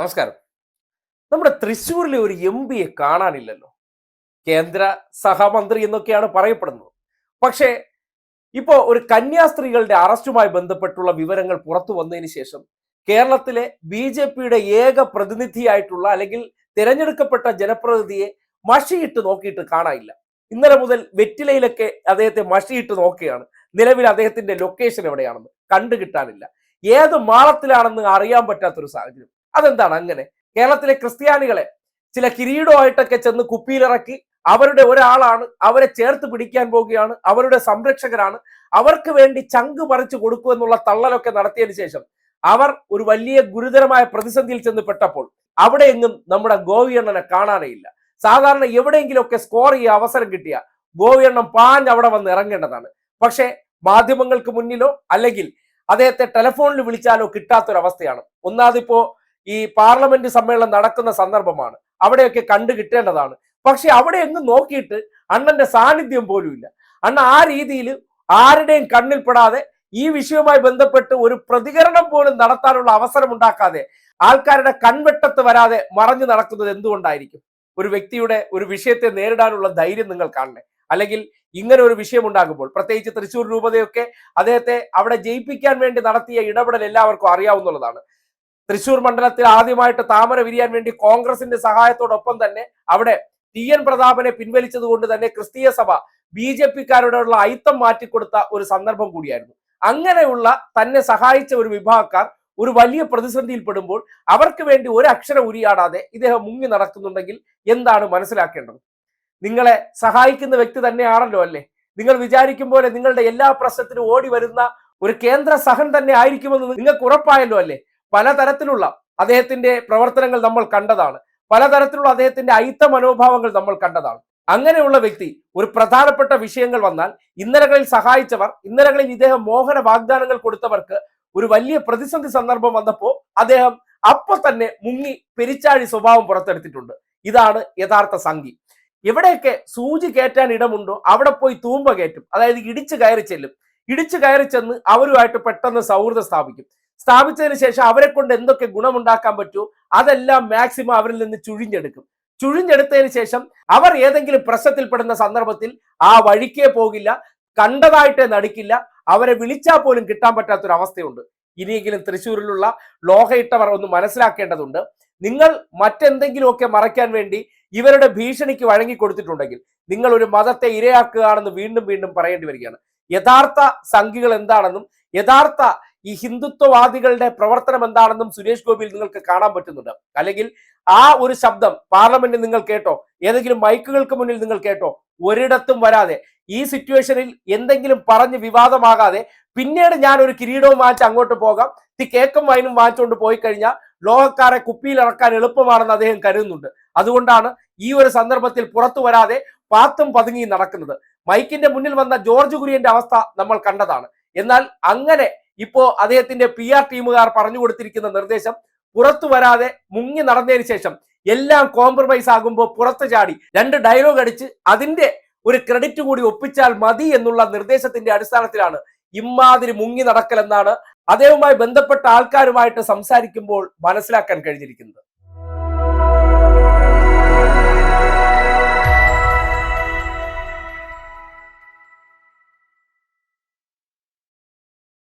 നമസ്കാരം. നമ്മുടെ തൃശ്ശൂരിലെ ഒരു എം പിയെ കാണാനില്ലല്ലോ. കേന്ദ്ര സഹമന്ത്രി എന്നൊക്കെയാണ് പറയപ്പെടുന്നത്. പക്ഷേ ഇപ്പോൾ ഒരു കന്യാസ്ത്രീകളുടെ അറസ്റ്റുമായി ബന്ധപ്പെട്ടുള്ള വിവരങ്ങൾ പുറത്തു വന്നതിന് ശേഷം കേരളത്തിലെ ബി ജെ പിയുടെ ഏക പ്രതിനിധിയായിട്ടുള്ള അല്ലെങ്കിൽ തിരഞ്ഞെടുക്കപ്പെട്ട ജനപ്രതിനിധിയെ മഷിയിട്ട് നോക്കിയിട്ട് കാണാനില്ല. ഇന്നലെ മുതൽ വെറ്റിലയിലൊക്കെ അദ്ദേഹത്തെ മഷിയിട്ട് നോക്കുകയാണ്. നിലവിൽ അദ്ദേഹത്തിന്റെ ലൊക്കേഷൻ എവിടെയാണെന്ന് കണ്ടുകിട്ടാനില്ല. ഏത് മാളത്തിലാണെന്ന് അറിയാൻ പറ്റാത്തൊരു സാഹചര്യം. അതെന്താണ് അങ്ങനെ? കേരളത്തിലെ ക്രിസ്ത്യാനികളെ ചില കിരീടമായിട്ടൊക്കെ ചെന്ന് കുപ്പിയിലിറക്കി അവരുടെ ഒരാളാണ് അവരെ ചേർത്ത് പിടിക്കാൻ പോവുകയാണ് അവരുടെ സംരക്ഷകരാണ് അവർക്ക് വേണ്ടി ചങ്ക് പറിച്ചു കൊടുക്കൂ എന്നുള്ള തള്ളലൊക്കെ നടത്തിയതിനു ശേഷം അവർ ഒരു വലിയ ഗുരുതരമായ പ്രതിസന്ധിയിൽ ചെന്ന് പെട്ടപ്പോൾ അവിടെ എങ്ങും നമ്മുടെ ഗോവിയണ്ണനെ കാണാനേ ഇല്ല. സാധാരണ എവിടെയെങ്കിലുമൊക്കെ സ്കോർ ചെയ്യാൻ അവസരം കിട്ടിയ ഗോവിയണ്ണം പാഞ്ഞ് അവിടെ വന്ന് ഇറങ്ങേണ്ടതാണ്. പക്ഷേ മാധ്യമങ്ങൾക്ക് മുന്നിലോ അല്ലെങ്കിൽ അദ്ദേഹത്തെ ടെലഫോണിൽ വിളിച്ചാലോ കിട്ടാത്തൊരവസ്ഥയാണ്. ഒന്നാമതിപ്പോ ഈ പാർലമെന്റ് സമ്മേളനം നടക്കുന്ന സന്ദർഭമാണ്. അവിടെയൊക്കെ കണ്ടു കിട്ടേണ്ടതാണ്. പക്ഷെ അവിടെ എങ്ങും നോക്കിയിട്ട് അണ്ണന്റെ സാന്നിധ്യം പോലും ഇല്ല. അണ്ണ ആ രീതിയിൽ ആരുടെയും കണ്ണിൽപ്പെടാതെ ഈ വിഷയവുമായി ബന്ധപ്പെട്ട് ഒരു പ്രതികരണം പോലും നടത്താനുള്ള അവസരം ഉണ്ടാക്കാതെ ആൾക്കാരുടെ കൺവെട്ടത്ത് വരാതെ മറഞ്ഞു നടക്കുന്നത് എന്തുകൊണ്ടായിരിക്കും? ഒരു വ്യക്തിയുടെ ഒരു വിഷയത്തെ നേരിടാനുള്ള ധൈര്യം നിങ്ങൾ കാണണേ. അല്ലെങ്കിൽ ഇങ്ങനെ ഒരു വിഷയം ഉണ്ടാകുമ്പോൾ പ്രത്യേകിച്ച് തൃശ്ശൂർ രൂപതയൊക്കെ അദ്ദേഹത്തെ അവിടെ ജയിപ്പിക്കാൻ വേണ്ടി നടത്തിയ ഇടപെടൽ എല്ലാവർക്കും അറിയാവുന്നതാണ്. തൃശൂർ മണ്ഡലത്തിൽ ആദ്യമായിട്ട് താമര വിരിയാൻ വേണ്ടി കോൺഗ്രസിന്റെ സഹായത്തോടൊപ്പം തന്നെ അവിടെ ടി എൻ പ്രതാപനെ പിൻവലിച്ചതുകൊണ്ട് തന്നെ ക്രിസ്തീയ സഭ ബി ജെ പിക്കാരോടുള്ള അയിത്തം മാറ്റിക്കൊടുത്ത ഒരു സന്ദർഭം കൂടിയായിരുന്നു. അങ്ങനെയുള്ള തന്നെ സഹായിച്ച ഒരു വിഭാഗക്കാർ ഒരു വലിയ പ്രതിസന്ധിയിൽ പെടുമ്പോൾ അവർക്ക് വേണ്ടി ഒരു അക്ഷരം ഉരിയാടാതെ ഇദ്ദേഹം മുങ്ങി നടക്കുന്നുണ്ടെങ്കിൽ എന്താണ് മനസ്സിലാക്കേണ്ടത്? നിങ്ങളെ സഹായിക്കുന്ന വ്യക്തി തന്നെയാണല്ലോ അല്ലേ? നിങ്ങൾ വിചാരിക്കും പോലെ നിങ്ങളുടെ എല്ലാ പ്രശ്നത്തിനും ഓടി വരുന്ന ഒരു കേന്ദ്ര സഹൻ തന്നെ ആയിരിക്കുമെന്ന് നിങ്ങൾക്ക് ഉറപ്പായല്ലോ അല്ലേ? പലതരത്തിലുള്ള അദ്ദേഹത്തിന്റെ പ്രവർത്തനങ്ങൾ നമ്മൾ കണ്ടതാണ്. പലതരത്തിലുള്ള അദ്ദേഹത്തിന്റെ അയിത്ത മനോഭാവങ്ങൾ നമ്മൾ കണ്ടതാണ്. അങ്ങനെയുള്ള വ്യക്തി ഒരു പ്രധാനപ്പെട്ട വിഷയങ്ങൾ വന്നാൽ ഇന്നലകളിൽ സഹായിച്ചവർ ഇന്നലകളിൽ ഇദ്ദേഹം മോഹന വാഗ്ദാനങ്ങൾ കൊടുത്തവർക്ക് ഒരു വലിയ പ്രതിസന്ധി സന്ദർഭം വന്നപ്പോൾ അദ്ദേഹം അപ്പൊ തന്നെ മുങ്ങി പെരിച്ചാഴി സ്വഭാവം പുറത്തെടുത്തിട്ടുണ്ട്. ഇതാണ് യഥാർത്ഥ സംഘി എവിടെയൊക്കെ സൂചി കയറ്റാൻ ഇടമുണ്ടോ അവിടെ പോയി തൂമ്പ കയറ്റും. അതായത് ഇടിച്ചു കയറി ചെല്ലും. ഇടിച്ചു കയറി ചെന്ന് അവരുമായിട്ട് പെട്ടെന്ന് സൗഹൃദം സ്ഥാപിക്കും. സ്ഥാപിച്ചതിന് ശേഷം അവരെ കൊണ്ട് എന്തൊക്കെ ഗുണമുണ്ടാക്കാൻ പറ്റൂ അതെല്ലാം മാക്സിമം അവരിൽ നിന്ന് ചുഴിഞ്ഞെടുക്കും. ചുഴിഞ്ഞെടുത്തതിന് ശേഷം അവർ ഏതെങ്കിലും പ്രശ്നത്തിൽപ്പെടുന്ന സന്ദർഭത്തിൽ ആ വഴിക്കേ പോകില്ല കണ്ടതായിട്ടേ നടിക്കില്ല അവരെ വിളിച്ചാൽ പോലും കിട്ടാൻ പറ്റാത്തൊരു അവസ്ഥയുണ്ട് ഇനിയെങ്കിലും തൃശ്ശൂരിലുള്ള ലോഹയിട്ടവർ ഒന്ന് മനസ്സിലാക്കേണ്ടതുണ്ട്. നിങ്ങൾ മറ്റെന്തെങ്കിലുമൊക്കെ മറയ്ക്കാൻ വേണ്ടി ഇവരുടെ ഭീഷണിക്ക് വഴങ്ങി കൊടുത്തിട്ടുണ്ടെങ്കിൽ നിങ്ങൾ ഒരു മതത്തെ ഇരയാക്കുകയാണെന്ന് വീണ്ടും വീണ്ടും പറയേണ്ടി വരികയാണ്. യഥാർത്ഥ സംഖ്യകൾ എന്താണെന്നും യഥാർത്ഥ ഈ ഹിന്ദുത്വവാദികളുടെ പ്രവർത്തനം എന്താണെന്നും സുരേഷ് ഗോപിയിൽ നിങ്ങൾക്ക് കാണാൻ പറ്റുന്നുണ്ട്. അല്ലെങ്കിൽ ആ ഒരു ശബ്ദം പാർലമെന്റിൽ നിങ്ങൾ കേട്ടോ ഏതെങ്കിലും മൈക്കുകൾക്ക് മുന്നിൽ നിങ്ങൾ കേട്ടോ ഒരിടത്തും വരാതെ. ഈ സിറ്റുവേഷനിൽ എന്തെങ്കിലും പറഞ്ഞ് വിവാദമാകാതെ പിന്നീട് ഞാൻ ഒരു കിരീടവും വാങ്ങിച്ച് അങ്ങോട്ട് പോകാം. തി കേക്കും വൈനും വാങ്ങിച്ചുകൊണ്ട് പോയി കഴിഞ്ഞാൽ ലോകക്കാരെ കുപ്പിയിൽ ഇറക്കാൻ എളുപ്പമാണെന്ന് അദ്ദേഹം കരുതുന്നുണ്ട്. അതുകൊണ്ടാണ് ഈ ഒരു സന്ദർഭത്തിൽ പുറത്തു വരാതെ പാത്തും പതുങ്ങി നടക്കുന്നത്. മൈക്കിന്റെ മുന്നിൽ വന്ന ജോർജ് കുര്യന്റെ അവസ്ഥ നമ്മൾ കണ്ടതാണ്. എന്നാൽ അങ്ങനെ ഇപ്പോ അദ്ദേഹത്തിന്റെ പി ആർ ടീമുകാർ പറഞ്ഞു കൊടുത്തിരിക്കുന്ന നിർദ്ദേശം പുറത്തു വരാതെ മുങ്ങി നടന്നതിന് ശേഷം എല്ലാം കോംപ്രമൈസ് ആകുമ്പോൾ പുറത്തു ചാടി രണ്ട് ഡയലോഗ് അടിച്ച് അതിന്റെ ഒരു ക്രെഡിറ്റ് കൂടി ഒപ്പിച്ചാൽ മതി എന്നുള്ള നിർദ്ദേശത്തിന്റെ അടിസ്ഥാനത്തിലാണ് ഇമാതിരി മുങ്ങി നടക്കലെന്നാണ് അദ്ദേഹവുമായി ബന്ധപ്പെട്ട ആൾക്കാരുമായിട്ട് സംസാരിക്കുമ്പോൾ മനസ്സിലാക്കാൻ കഴിഞ്ഞിരിക്കുന്നത്.